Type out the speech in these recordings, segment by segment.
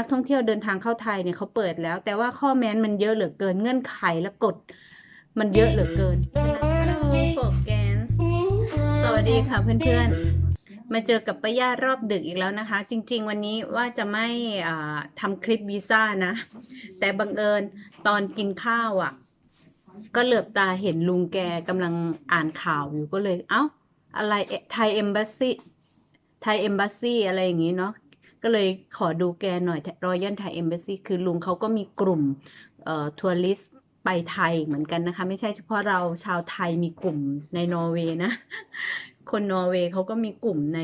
นักท่องเที่ยวเดินทางเข้าไทยเนี่ยเขาเปิดแล้ว แต่ว่าข้อแม้นมันเยอะเหลือเกินเงื่อนไขและกฎมันเยอะเหลือเกิน Hello for g a n s สวัสดีค่ะเพื่อนๆ มาเจอกับป้าย่ารอบดึกอีกแล้วนะคะ จริง ๆ วันนี้ว่าจะไม่อ่าทำคลิปวีซ่านะ แต่บังเอิญตอนกินข้าวอะ ก็เหลือบตาเห็นลุงแกกำลังอ่านข่าวอยู่ก็เลย เอ้า อะไรไทยเอมบ s สซีไทยเอมบ s สซีอะไรอย่างนี้เนาะ ก็เลยขอดูแกหน่อยรอยัลไทยเอมบ s สซีคือลุงเขาก็มีกลุ่มทัวริสไปไทยเหมือนกันนะคะ ไม่ใช่เฉพาะเราชาวไทยมีกลุ่มในนอร์เวย์นะ คนนอร์เวย์เขาก็มีกลุ่มใน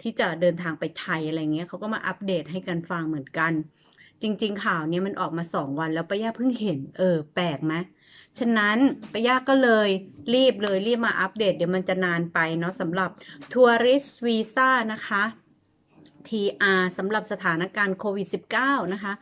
ที่จะเดินทางไปไทยอะไรเงี้ยเขาก็มาอัปเดตให้กันฟังเหมือนกัน จริง ๆ ข่าวนี้มันออกมาสองวันแล้วป้าย่าเพิ่งเห็น เออ แปลกไหมฉะนั้นป้าย่าก็เลยรีบเลยรีบมาอัปเดต เดี๋ยวมันจะนานไปเนาะสำหรับทัวริสวีซ่านะคะ TR สำหรับสถานการณ์โควิด -19 นะคะ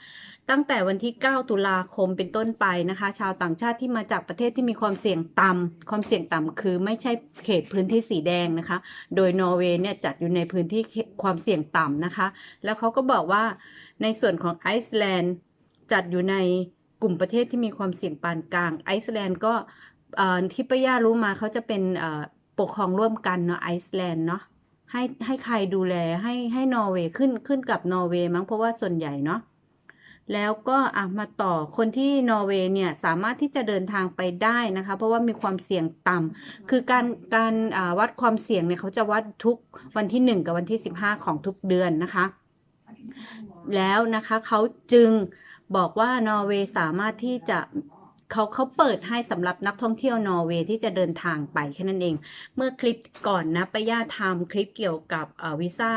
ตั้งแต่วันที่ 9 ตุลาคมเป็นต้นไปนะคะ ชาวต่างชาติที่มาจากประเทศที่มีความเสี่ยงต่ำความเสี่ยงต่ำคือไม่ใช่เขตพื้นที่สีแดงนะคะ โดยนอร์เวย์เนี่ยจัดอยู่ในพื้นที่ความเสี่ยงต่ำนะคะ แล้วเขาก็บอกว่าในส่วนของไอซ์แลนด์จัดอยู่ในกลุ่มประเทศที่มีความเสี่ยงปานกลาง ไอซ์แลนด์ก็ที่ป้าย่ารู้มาเขาจะเป็นปกครองร่วมกันเนาะไอซ์แลนด์เนาะ ให้ให้ใครดูแลให้ให้นอร์เวย์ขึ้นขึ้นกับนอร์เวย์มั้งเพราะว่าส่วนใหญ่เนาะแล้วก็อะมาต่อคนที่นอร์เวย์เนี่ยสามารถที่จะเดินทางไปได้นะคะ เพราะว่ามีความเสี่ยงต่ำคือการการวัดความเสี่ยงเนี่ยเขาจะวัดทุกวันที่ 1 กับวันที่ 15 ของทุกเดือนนะคะ แล้วนะคะเขาจึงบอกว่านอร์เวย์สามารถที่จะ เขาเขาเปิดให้สำหรับนักท่องเที่ยวนอร์เวย์ที่จะเดินทางไปแค่นั้นเอง เมื่อคลิปก่อนนะปย่าทำคลิปเกี่ยวกับวีซ่า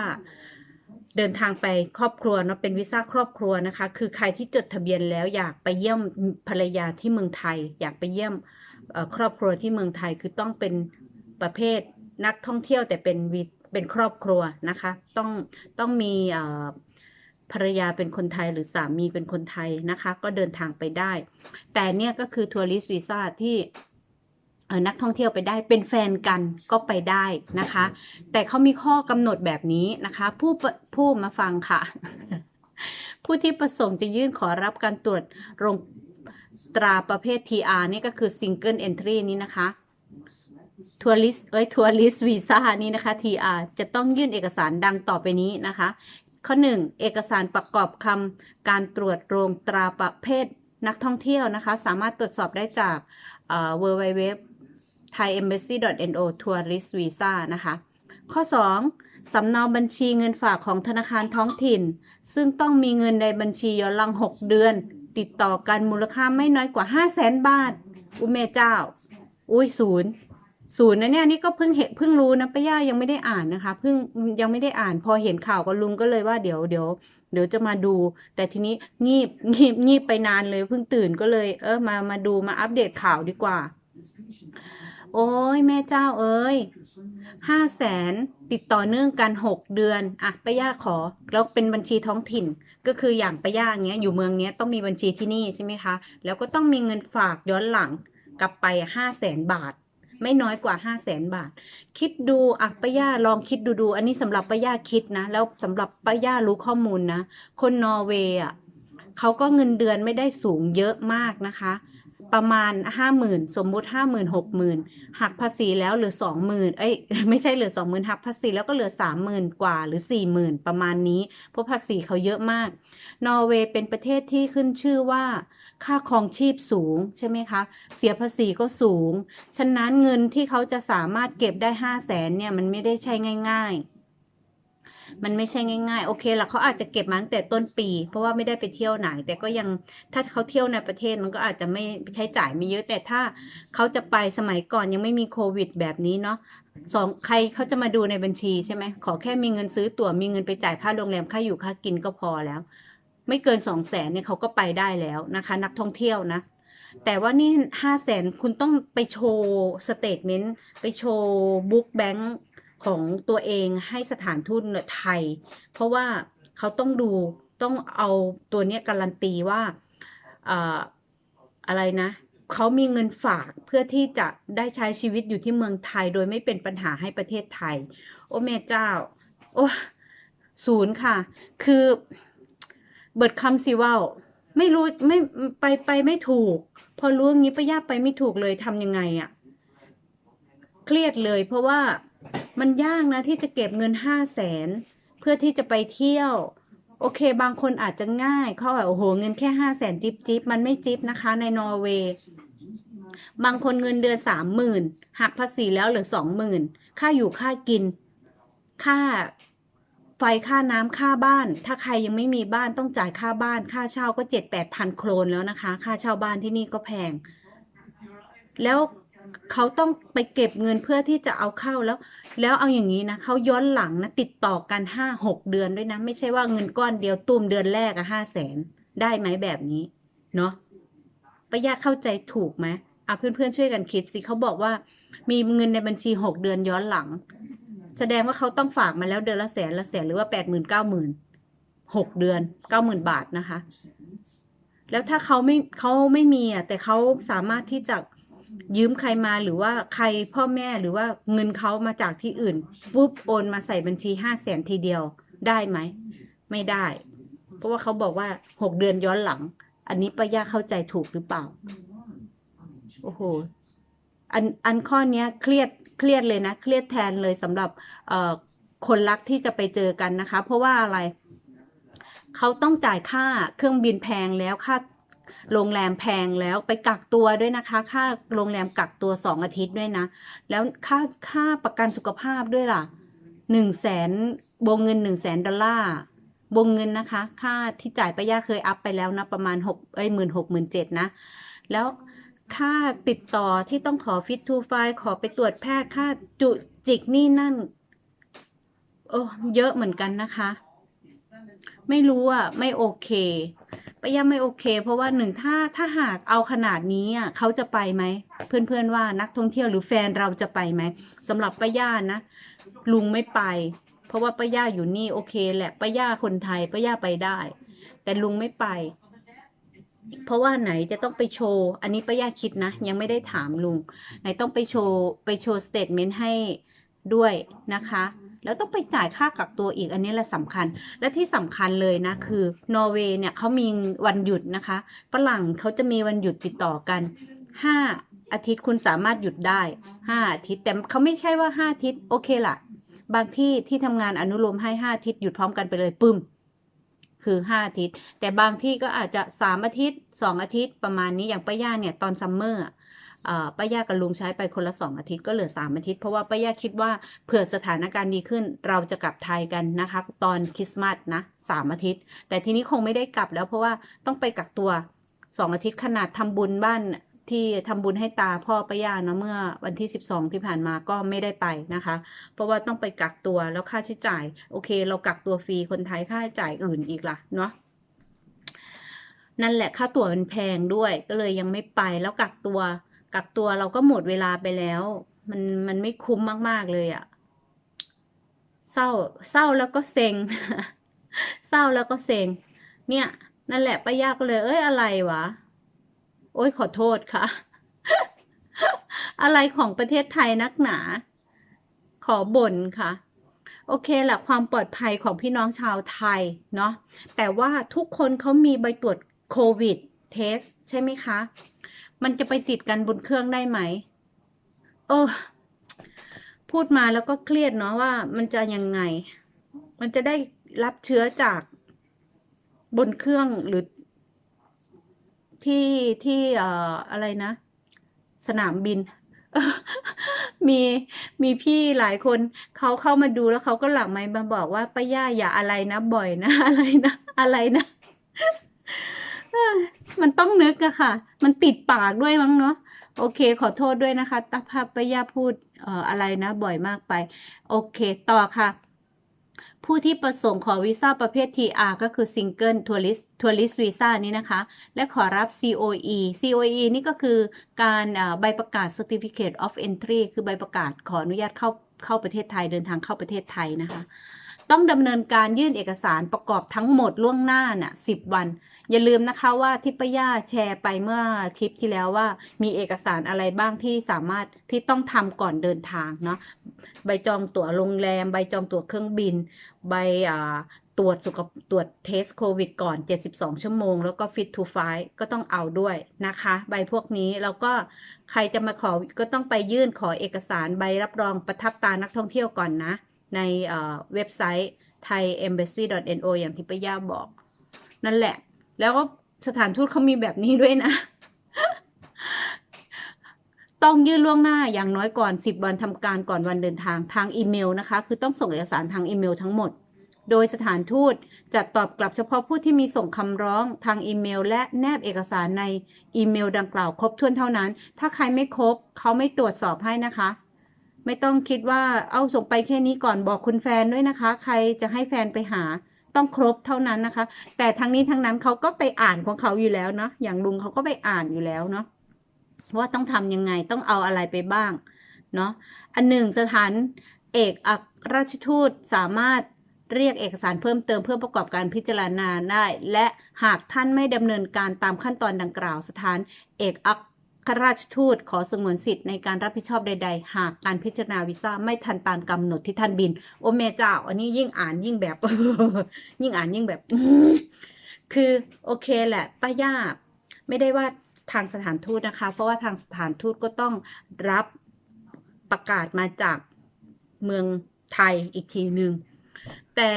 เดินทางไปครอบครัวเนาะเป็นวีซ่าครอบครัวนะคะ คือใครที่จดทะเบียนแล้วอยากไปเยี่ยมภรรยาที่เมืองไทย อยากไปเยี่ยมครอบครัวที่เมืองไทยคือต้องเป็นประเภทนักท่องเที่ยวแต่เป็นวีเป็นครอบครัวนะคะ ต้องต้องมีเภรรยาเป็นคนไทยหรือสามีเป็นคนไทยนะคะ ก็เดินทางไปได้ แต่เนี่ยก็คือทัวริสวีซ่าที่เออนักท่องเที่ยวไปได้เป็นแฟนกันก็ไปได้นะคะ แต่เขามีข้อกำหนดแบบนี้นะคะ ผู้ผู้มาฟังค่ะ ผู้ที่ประสงค์จะยื่นขอรับการตรวจโรงตราประเภท TR นี่ก็คือ Single Entry นี้นะคะทัวริสเอ้ยทัวริสวีซ่านี่นะคะ TR จะต้องยื่นเอกสารดังต่อไปนี้นะคะ ข้อ 1 เอกสารประกอบคำการตรวจโรงตราประเภทนักท่องเที่ยวนะคะ สามารถตรวจสอบได้จากเอ่อ www thaiembassy.no tourist visa นะคะ ข้อ 2 สำเนาบัญชีเงินฝากของธนาคารท้องถิ่น ซึ่งต้องมีเงินในบัญชีย้อนหลัง 6 เดือน ติดต่อกันมูลค่าไม่น้อยกว่า 5 0 0แสนบาท อุเมเจ้า อุ้ยศูนย์ ศูนย์นะเนี่ยนี่ก็เพิ่งเห็นเพิ่งรู้นะป้าย่ายังไม่ได้อ่านนะคะเพิ่งยังไม่ได้อ่าน พอเห็นข่าวก็ลุงก็เลยว่าเดี๋ยวเดี๋ยวเดี๋ยวจะมาดู แต่ทีนี้งีบงีบงีบไปนานเลยเพิ่งตื่นก็เลย เออมามาดูมาอัปเดตข่าวดีกว่า โอ้ยแม่เจ้าเอ้ยห้าแสนติดต่อเนื่องกันหกเดือนอะป้าย่าขอแล้วเป็นบัญชีท้องถิ่นก็คืออย่างป้าย่าเงี้ยอยู่เมืองเนี้ยต้องมีบัญชีที่นี่ใช่ไหมคะ แล้วก็ต้องมีเงินฝากย้อนหลังกลับไปห้าแสนบาท ไม่น้อยกว่าห้าแสนบาท คิดดูอะป้าย่าลองคิดดูดู อันนี้สำหรับป้าย่าคิดนะ แล้วสำหรับป้าย่ารู้ข้อมูลนะ คนนอร์เวย์อะเขาก็เงินเดือนไม่ได้สูงเยอะมากนะคะ ประมาณห้าหมื่นสมมุติห้าหมื่นหกหมื่นหักภาษีแล้วเหลือสองหมื่นเอ้ยไม่ใช่เหลือสองหมื่นหักภาษีแล้วก็เหลือสามหมื่นกว่าหรือสี่หมื่นประมาณนี้ เพราะภาษีเขาเยอะมาก นอร์เวย์เป็นประเทศที่ขึ้นชื่อว่า ค่าครองชีพสูงใช่ไหมคะ เสียภาษีก็สูง ฉะนั้นเงินที่เขาจะสามารถเก็บได้ห้าแสนเนี่ยมันไม่ได้ใช่ง่าย ๆ มันไม่ใช่ง่ายๆ โอเคละเขาอาจจะเก็บมาตั้งแต่ต้นปี เพราะว่าไม่ได้ไปเที่ยวไหน แต่ก็ยังถ้าเขาเที่ยวในประเทศมันก็อาจจะไม่ใช้จ่ายไม่เยอะแต่ถ้าเขาจะไปสมัยก่อนยังไม่มีโควิดแบบนี้เนาะสองใครเขาจะมาดูในบัญชีใช่ไหมขอแค่มีเงินซื้อตั๋วมีเงินไปจ่ายค่าโรงแรมค่าอยู่ค่ากินก็พอแล้ว ไม่เกินสองแสนเนี่ยเขาก็ไปได้แล้วนะคะ นักท่องเที่ยวนะ แต่ว่านี่ห้าแสนคุณต้องไปโชว์สเตทเมนต์ไปโชว์บุ๊กแบงค์ของตัวเองให้สถานทูตไทย เพราะว่าเขาต้องดูต้องเอาตัวเนี้ยการันตีว่าอ่าอะไรนะเขามีเงินฝากเพื่อที่จะได้ใช้ชีวิตอยู่ที่เมืองไทย โดยไม่เป็นปัญหาให้ประเทศไทย โอ้แม่เจ้า โอ้ศูนย์ค่ะ คือ เบิดคำสิเว่าไม่รู้ไม่ไปไปไม่ถูก พอรู้อย่างนี้ป้าย่าไปไม่ถูกเลยทำยังไงอะ่ะ เครียดเลย เพราะว่ามันยากนะที่จะเก็บเงินห้าแสนเพื่อที่จะไปเที่ยว โอเค บางคนอาจจะง่ายเขาแบบโอ้โหเงินแค่ห้าแสนจิบจิบมันไม่จิบนะคะ ในนอร์เวย์บางคนเงินเดือนสามหมื่นหักภาษีแล้วเหลือสองหมื่นค่าอยู่ค่ากิน ค่า ไฟค่าน้ำค่าบ้าน ถ้าใครยังไม่มีบ้านต้องจ่ายค่าบ้าน ค่าเช่าก็เจ็ดแปดพันโครนแล้วนะคะ ค่าเช่าบ้านที่นี่ก็แพง แล้วเขาต้องไปเก็บเงินเพื่อที่จะเอาเข้าแล้ว แล้วเอาอย่างนี้นะเขาย้อนหลังนะติดต่อกันห้าหกเดือนด้วยนะ ไม่ใช่ว่าเงินก้อนเดียวตุ้มเดือนแรกอะห้าแสนได้ไหมแบบนี้ เนาะป้ายาเข้าใจถูกไหมอะเพื่อนๆช่วยกันคิดสิเขาบอกว่า มีเงินในบัญชีหกเดือนย้อนหลัง แสดงว่าเขาต้องฝากมาแล้วเดือนละแสนละแสนหรือว่าแปดหมื่นเก้าหมื่นหกเดือนเก้าหมื่นบาทนะคะ แล้วถ้าเขาไม่เขาไม่มีอะแต่เขาสามารถที่จะยืมใครมาหรือว่าใครพ่อแม่หรือว่าเงินเขามาจากที่อื่นปุ๊บโอนมาใส่บัญชีห้าแสนทีเดียวได้ไหม ไม่ได้ เพราะว่าเขาบอกว่าหกเดือนย้อนหลัง อันนี้ป้าย่าเข้าใจถูกหรือเปล่า โอ้โห อันอันข้อเนี้ยเครียด เครียดเลยนะ เครียดแทนเลยสำหรับคนรักที่จะไปเจอกันนะคะ เพราะว่าอะไร เขาต้องจ่ายค่าเครื่องบินแพงแล้วค่าโรงแรมแพงแล้วไปกักตัวด้วยนะคะ ค่าโรงแรมกักตัวสองอาทิตย์ด้วยนะ แล้วค่าค่าประกันสุขภาพด้วยล่ะหนึ่งแสนวงเงินหนึ่งแสนดอลลาร์วงเงินนะคะ ค่าที่จ่ายไปย่าเคยอัพไปแล้วนะ ประมาณหกเอ้ยหมื่นหกหมื่นเจ็ดนะ แล้ว ค่าติดต่อที่ต้องขอฟิตทูไฟขอไปตรวจแพทย์ค่าจุจิกนี่นั่น โอ้เยอะเหมือนกันนะคะ ไม่รู้อะ ไม่โอเคป้าย่าไม่โอเค เพราะว่าหนึ่งถ้าถ้าหากเอาขนาดนี้อะเขาจะไปไหม เพื่อนๆว่านักท่องเที่ยวหรือแฟนเราจะไปไหมสำหรับป้าย่านะลุงไม่ไป เพราะว่าป้าย่าอยู่นี่โอเค แหละป้าย่าคนไทยป้าย่าไปได้ แต่ลุงไม่ไป เพราะว่าไหนจะต้องไปโชว์ อันนี้ป้าย่าคิดนะ ยังไม่ได้ถามลุง ไหนต้องไปโชว์ไปโชว์สเตทเมนต์ให้ด้วยนะคะ แล้วต้องไปจ่ายค่ากักตัวอีกอันนี้แหละสำคัญ และที่สำคัญเลยนะ คือนอร์เวย์เนี่ยเขามีวันหยุดนะคะฝรั่งเขาจะมีวันหยุดติดต่อกันห้าอาทิตย์คุณสามารถหยุดได้ห้าอาทิตย์แต่เขาไม่ใช่ว่าห้าอาทิตย์โอเคละบางที่ที่ทำงานอนุโลมให้ห้าอาทิตย์หยุดพร้อมกันไปเลยปึ้ม คือห้าอาทิตย์ แต่บางที่ก็อาจจะสามอาทิตย์สองอาทิตย์ประมาณนี้อย่างป้าย่าเนี่ยตอนซัมเมอร์ป้าย่ากับลุงใช้ไปคนละสองอาทิตย์ก็เหลือสามอาทิตย์ เพราะว่าป้าย่าคิดว่าเผื่อสถานการณ์ดีขึ้นเราจะกลับไทยกันนะคะ ตอนคริสต์มาสนะสามอาทิตย์ แต่ทีนี้คงไม่ได้กลับแล้วเพราะว่าต้องไปกักตัวสองอาทิตย์ขนาดทำบุญบ้าน ที่ทำบุญให้ตาพ่อป้าย่าเนาะเมื่อวันที่สิบสองที่ผ่านมาก็ไม่ได้ไปนะคะ เพราะว่าต้องไปกักตัวแล้วค่าใช้จ่าย โอเค เรากักตัวฟรีคนไทยค่าใช้จ่ายอื่นอีกล่ะเนาะนั่นแหละค่าตั๋วมันแพงด้วยก็เลยยังไม่ไปแล้วกักตัวกักตัวเราก็หมดเวลาไปแล้ว มันมันไม่คุ้มมาก ๆเลยอะเศร้าเศร้าแล้วก็เซ็ง เศร้าแล้วก็เซ็งเนี่ย นั่นแหละป้าย่าก็เลยเอ้ยอะไรวะ โอ้ยขอโทษค่ะ อะไรของประเทศไทยนักหนา ขอบ่นค่ะ โอเคแหละความปลอดภัยของพี่น้องชาวไทยเนาะแต่ว่าทุกคนเขามีใบตรวจโควิดเทสใช่ไหมคะ มันจะไปติดกันบนเครื่องได้ไหมเออพูดมาแล้วก็เครียดเนาะว่ามันจะยังไง มันจะได้รับเชื้อจากบนเครื่องหรือ ที่ที่เอ่ออะไรนะ สนามบิน มีมีพี่หลายคนเขาเข้ามาดูแล้วเขาก็หลังไมค์มาบอกว่าป้าย่าอย่าอะไรนะบ่อยนะอะไรนะอะไรนะมันต้องนึกอะค่ะ มันติดปากด้วยมั้งเนาะโอเค ขอโทษด้วยนะคะตาภาพป้าย่าพูดเอ่ออะไรนะ บ่อยมากไป โอเค ต่อค่ะ ผู้ที่ประสงค์ขอวีซ่าประเภท TR ก็คือ Single Tourist Tourist Visa นี้นะคะ และขอรับ COE COE นี่ก็คือการใบประกาศ Certificate of Entry คือใบประกาศขออนุญาตเข้าเข้าประเทศไทยเดินทางเข้าประเทศไทยนะคะ ต้องดำเนินการยื่นเอกสารประกอบทั้งหมดล่วงหน้าน่ะ10วัน อย่าลืมนะคะว่าที่ป้าย่าแชร์ไปเมื่อคลิปที่แล้วว่า มีเอกสารอะไรบ้างที่สามารถที่ต้องทำก่อนเดินทางเนาะใบจองตั๋วโรงแรม ใบจองตั๋วเครื่องบิน ใบอ่าตรวจสุขตรวจเทสโควิดก่อน 72 ชั่วโมง แล้วก็ fit to fight ก็ต้องเอาด้วยนะคะ ใบพวกนี้แล้วก็ใครจะมาขอก็ต้องไปยื่นขอเอกสารใบรับรองประทับตานักท่องเที่ยวก่อนนะ ในเว็บไซต์ thaiembassy.no อย่างที่ป้าย่าบอก นั่นแหละ แล้วก็สถานทูตเขามีแบบนี้ด้วยนะ ต้องยื่นล่วงหน้าอย่างน้อยก่อน 10 วันทำการก่อนวันเดินทางทางอีเมลนะคะ คือต้องส่งเอกสารทางอีเมลทั้งหมด โดยสถานทูตจะตอบกลับเฉพาะผู้ที่มีส่งคำร้องทางอีเมล และแนบเอกสารในอีเมลดังกล่าวครบถ้วนเท่านั้น ถ้าใครไม่ครบเขาไม่ตรวจสอบให้นะคะ ไม่ต้องคิดว่าเอาส่งไปแค่นี้ก่อนบอกคุณแฟนด้วยนะคะ ใครจะให้แฟนไปหาต้องครบเท่านั้นนะคะ แต่ทั้งนี้ทั้งนั้นเขาก็ไปอ่านของเขาอยู่แล้วเนาะอย่างลุงเขาก็ไปอ่านอยู่แล้วเนาะว่าต้องทำยังไงต้องเอาอะไรไปบ้างเนาะอันหนึ่งสถานเอกอัครราชทูตสามารถเรียกเอกสารเพิ่มเติมเพื่อประกอบการพิจารณาได้ และหากท่านไม่ดำเนินการตามขั้นตอนดังกล่าว สถานเอกอัคร ขราชทูตขอสงวนสิทธิ์ในการรับผิดชอบใด ๆ หากการพิจารณาวีซ่าไม่ทันตามกำหนดที่ท่านบิน โอ้แม่เจ้า อันนี้ยิ่งอ่านยิ่งแบบ ยิ่งอ่านยิ่งแบบ คือโอเคแหละป้าย่าไม่ได้ว่าทางสถานทูตนะคะ เพราะว่าทางสถานทูตก็ต้องรับประกาศมาจากเมืองไทยอีกทีหนึ่งแต่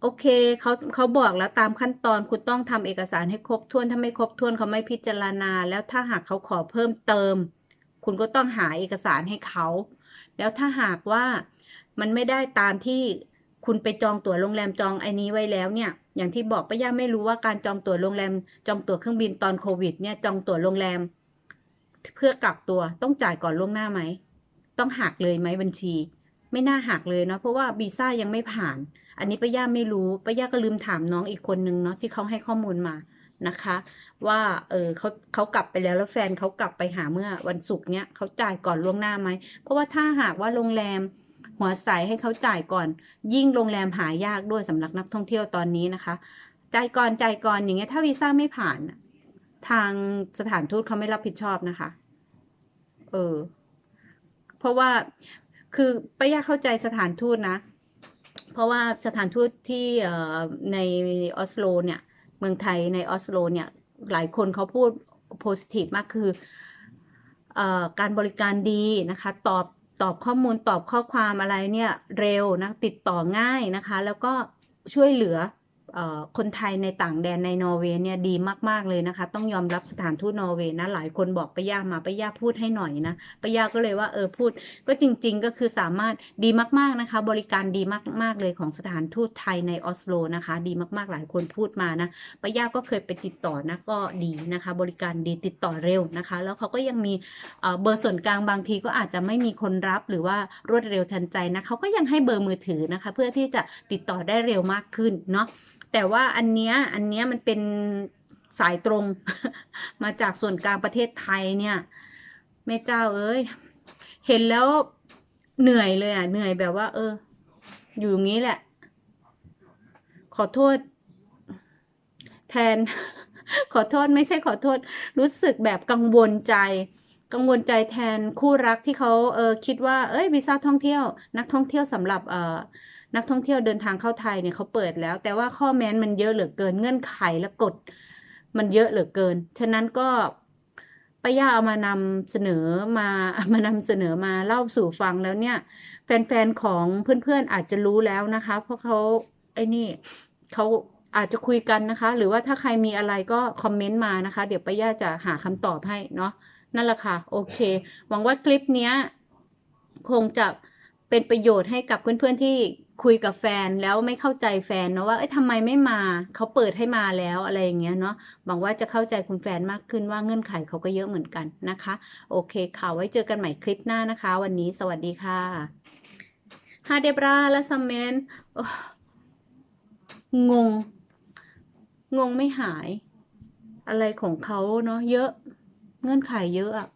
โอเคเขาเขาบอกแล้วตามขั้นตอนคุณต้องทำเอกสารให้ครบถ้วนถ้าไม่ครบถ้วนเขาไม่พิจารณา แล้วถ้าหากเขาขอเพิ่มเติม คุณก็ต้องหาเอกสารให้เขา แล้วถ้าหากว่ามันไม่ได้ตามที่คุณไปจองตั๋วโรงแรมจองไอ้นี้ไว้แล้วเนี่ย อย่างที่บอกป้าย่าไม่รู้ว่าการจองตั๋วโรงแรม จองตั๋วเครื่องบินตอนโควิด เนี่ยจองตั๋วโรงแรม เพื่อกักตัวต้องจ่ายก่อนล่วงหน้าไหม ต้องหักเลยไหมบัญชี ไม่น่าหักเลยเนาะเพราะว่าวีซ่ายังไม่ผ่าน อันนี้ป้าย่าไม่รู้ป้าย่าก็ลืมถามน้องอีกคนนึงเนาะที่เขาให้ข้อมูลมานะคะ ว่าเออเขาเขากลับไปแล้วแล้วแฟนเขากลับไปหาเมื่อวันศุกร์เนี้ยเขาจ่ายก่อนล่วงหน้าไหมเพราะว่าถ้าหากว่าโรงแรมหัวใสให้เขาจ่ายก่อน ยิ่งโรงแรมหายากด้วยสำหรับนักท่องเที่ยวตอนนี้นะคะจ่ายก่อนจ่ายก่อนอย่างเงี้ยถ้าวีซ่าไม่ผ่าน ทางสถานทูตเขาไม่รับผิดชอบนะคะ เออ เพราะว่า คือป้ายาเข้าใจสถานทูตนะ เพราะว่าสถานทูตที่ในออสโลเนี่ยเมืองไทยในออสโลเนี่ยหลายคนเขาพูดโพสิทีฟมากคืออการบริการดีนะคะ ตอบตอบข้อมูลตอบข้อความอะไรเนี่ยเร็วนะติดต่อง่ายนะคะ แล้วก็ช่วยเหลือ คนไทยในต่างแดนในนอร์เวย์เนี่ยดีมาก ๆ เลยนะคะ ต้องยอมรับสถานทูตนอร์เวย์นะ หลายคนบอกป้าย่ามาป้าย่าพูดให้หน่อยนะป้าย่าก็เลยว่าเออพูด ก็จริง ๆ ก็คือสามารถดีมาก ๆ นะคะ บริการดีมาก ๆ เลยของสถานทูตไทยในออสโลนะคะ ดีมากๆหลายคนพูดมานะป้าย่าก็เคยไปติดต่อนะก็ดีนะคะ บริการดีติดต่อเร็วนะคะ แล้วเขาก็ยังมีเอ่อเบอร์ส่วนกลางบางทีก็อาจจะไม่มีคนรับหรือว่ารวดเร็วทันใจนะเขาก็ยังให้เบอร์มือถือนะคะ เพื่อที่จะติดต่อได้เร็วมากขึ้นเนาะแต่ว่าอันเนี้ยอันเนี้ยมันเป็นสายตรง มาจากส่วนกลางประเทศไทยเนี่ยแม่เจ้าเอ้ยเห็นแล้วเหนื่อยเลยอะ เหนื่อยแบบว่า เออ อยู่อย่างนี้แหละ ขอโทษ แทน ขอโทษไม่ใช่ขอโทษ รู้สึกแบบกังวลใจ กังวลใจแทนคู่รักที่เขาเออคิดว่า เอ้ยวีซ่าท่องเที่ยว นักท่องเที่ยวสำหรับเออ นักท่องเที่ยวเดินทางเข้าไทยเนี่ยเขาเปิดแล้ว แต่ว่าข้อแม้นมันเยอะเหลือเกินเงื่อนไขและกฎมันเยอะเหลือเกิน ฉะนั้นก็ป้าย่าเอามานำเสนอมามานำเสนอมาเล่าสู่ฟังแล้วเนี่ย แฟนๆของเพื่อนๆอาจจะรู้แล้วนะคะ เพราะเขาไอ้นี่เขาอาจจะคุยกันนะคะ หรือว่าถ้าใครมีอะไรก็คอมเมนต์มานะคะ เดี๋ยวป้าย่าจะหาคำตอบให้เนาะนั่นแหละค่ะ โอเค หวังว่าคลิปเนี้ยคงจะ เป็นประโยชน์ให้กับเพื่อนๆที่คุยกับแฟนแล้วไม่เข้าใจแฟนเนาะว่าเอ้ยทำไมไม่มาเขาเปิดให้มาแล้วอะไรอย่างเงี้ยเนาะหวังว่าจะเข้าใจคุณแฟนมากขึ้นว่าเงื่อนไขเขาก็เยอะเหมือนกันนะคะ โอเคค่ะไว้เจอกันใหม่คลิปหน้านะคะ วันนี้สวัสดีค่ะฮาเดบราและซัมเมนงง งงไม่หาย อะไรของเขาเนาะเยอะ เงื่อนไขเยอะอะ